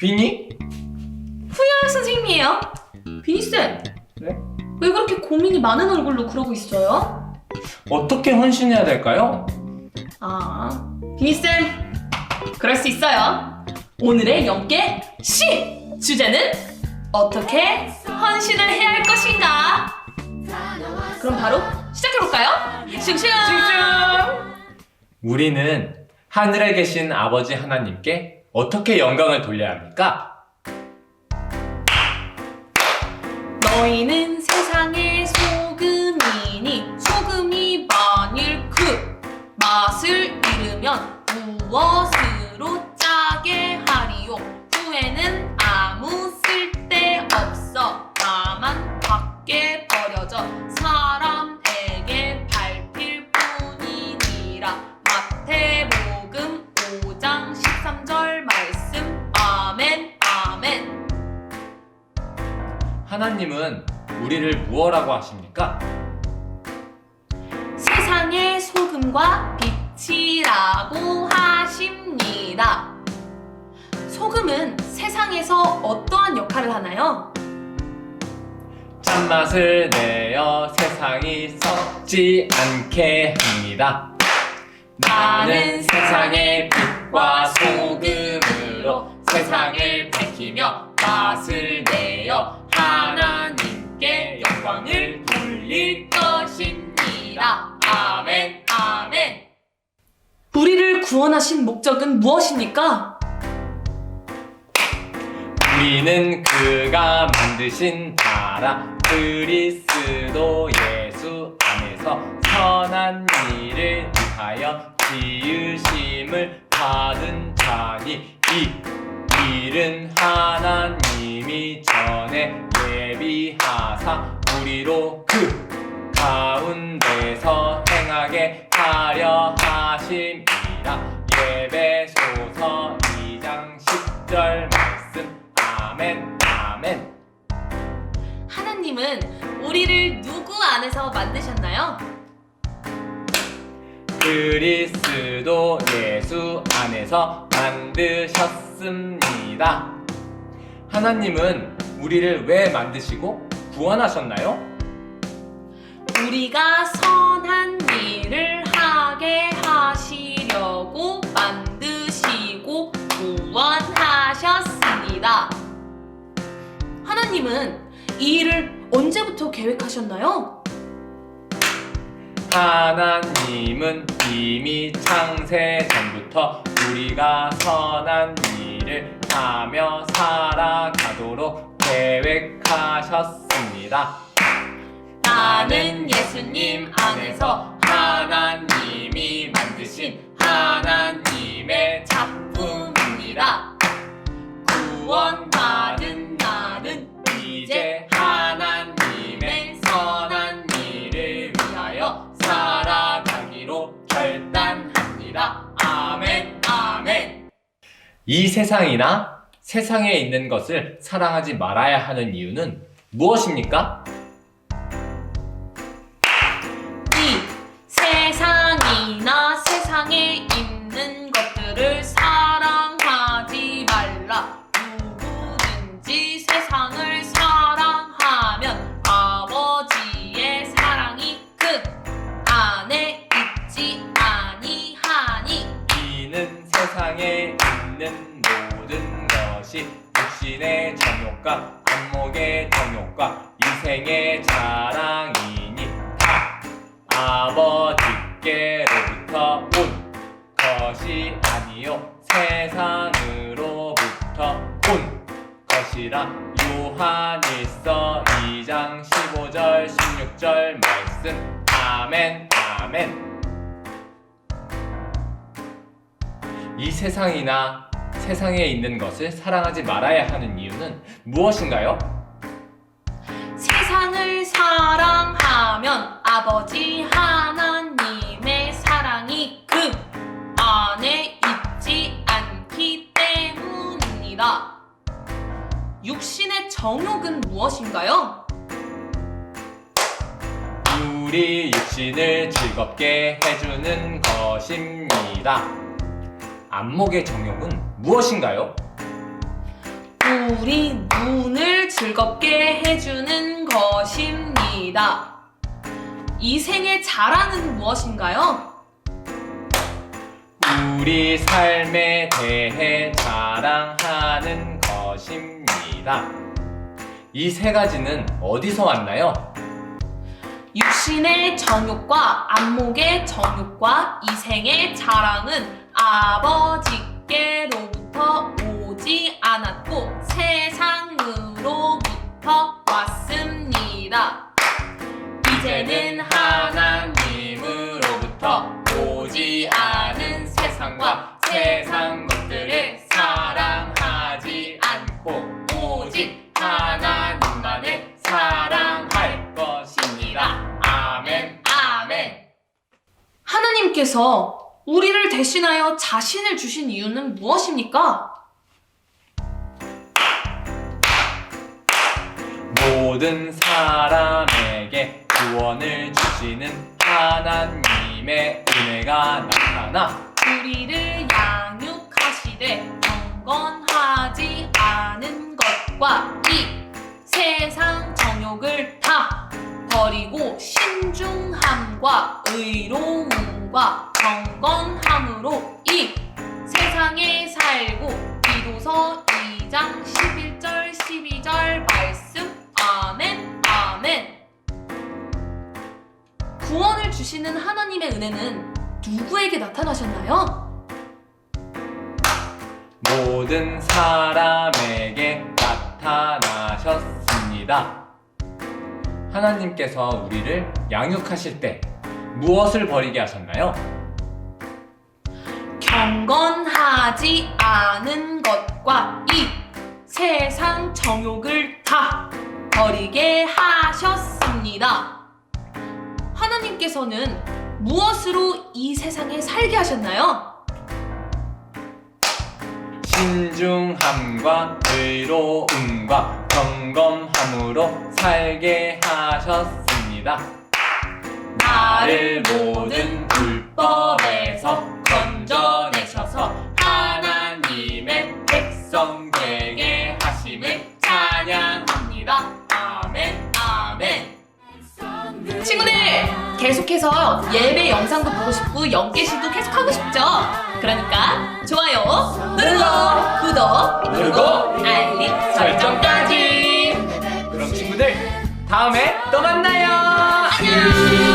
비니? 후야 선생님이에요. 비니쌤, 네? 왜 그렇게 고민이 많은 얼굴로 그러고 있어요? 어떻게 헌신해야 될까요? 아, 비니쌤, 그럴 수 있어요. 오늘의 영계 시! 주제는 어떻게 헌신을 해야 할 것인가? 그럼 바로 시작해볼까요? 슝슝! 우리는 하늘에 계신 아버지 하나님께 어떻게 영광을 돌려야 합니까? 너희는 세상의 소금이니 소금이 만일 그 맛을 잃으면 무엇으 하나님은 우리를 무엇라고 하십니까? 세상의 소금과 빛이라고 하십니다. 소금은 세상에서 어떠한 역할을 하나요? 짠맛을 내어 세상이 썩지 않게 합니다. 나는 세상의 빛과 소금으로 세상을 밝히며 맛을 우리를 구원하신 목적은 무엇입니까? 우리는 그가 만드신 나라 그리스도 예수 안에서 선한 일을 위하여 지으심을 받은 자니 이 일은 하나님이 전에 예비하사 우리로 그 가운데서 행하게 하려 하심 하나님은 우리를 누구 안에서 만드셨나요? 그리스도 예수 안에서 만드셨습니다 하나님은 우리를 왜 만드시고 구원하셨나요? 우리가 선한 일을 하게 하시려고 만드시고 구원하셨습니다. 하나님은 이 일을 언제부터 계획하셨나요? 하나님은 이미 창세 전부터 우리가 선한 일을 하며 살아가도록 계획하셨습니다. 나는 예수님 안에서 하나님이 만드신 하나님의 작품이라 구원 이 세상이나 세상에 있는 것을 사랑하지 말아야 하는 이유는 무엇입니까? 이 세상이나 세상에 있는 것들을 인생의 자랑이니 다 아버지께로부터 온 것이 아니요 세상으로부터 온 것이라 요한일서 2장 15절 16절 말씀 아멘 아멘 이 세상이나 세상에 있는 것을 사랑하지 말아야 하는 이유는 무엇인가요? 아버지 하나님의 사랑이 그 안에 있지 않기 때문이다. 육신의 정욕은 무엇인가요? 우리 육신을 즐겁게 해주는 것입니다. 안목의 정욕은 무엇인가요? 우리 눈을 즐겁게 해주는 것입니다. 이 생의 자랑은 무엇인가요? 우리 삶에 대해 자랑하는 것입니다. 이 세 가지는 어디서 왔나요? 육신의 정욕과 안목의 정욕과 이생의 자랑은 아버지께로부터 오지 않았고 세상으로부터 왔습니다. 이제는 하나님으로부터 오지 않은 세상과 세상 것들을 사랑하지 않고 오직 하나님만을 사랑할 것입니다. 아멘, 아멘. 하나님께서 우리를 대신하여 자신을 주신 이유는 무엇입니까? 모든 사람에게 구원을 주시는 하나님의 은혜가 나타나 우리를 양육하시되 경건하지 않은 것과 이 세상 정욕을 다 버리고 신중함과 의로움과 경건함으로 이 세상에 살고 기도서 2장 11절 12절 말씀. 아멘 아멘 구원을 주시는 하나님의 은혜는 누구에게 나타나셨나요? 모든 사람에게 나타나셨습니다. 하나님께서 우리를 양육하실 때 무엇을 버리게 하셨나요? 경건하지 않은 것과 이 세상 정욕을 다 버리게 하셨습니다. 하나님께서는 무엇으로 이 세상에 살게 하셨나요? 신중함과 의로움과 경검함으로 살게 하셨습니다. 나를 모든 불법 계속해서 예배 영상도 보고 싶고 연계시도 계속 하고 싶죠? 그러니까 좋아요 누르고 구독 누르고 알림 설정까지 그럼 친구들 다음에 또 만나요. 안녕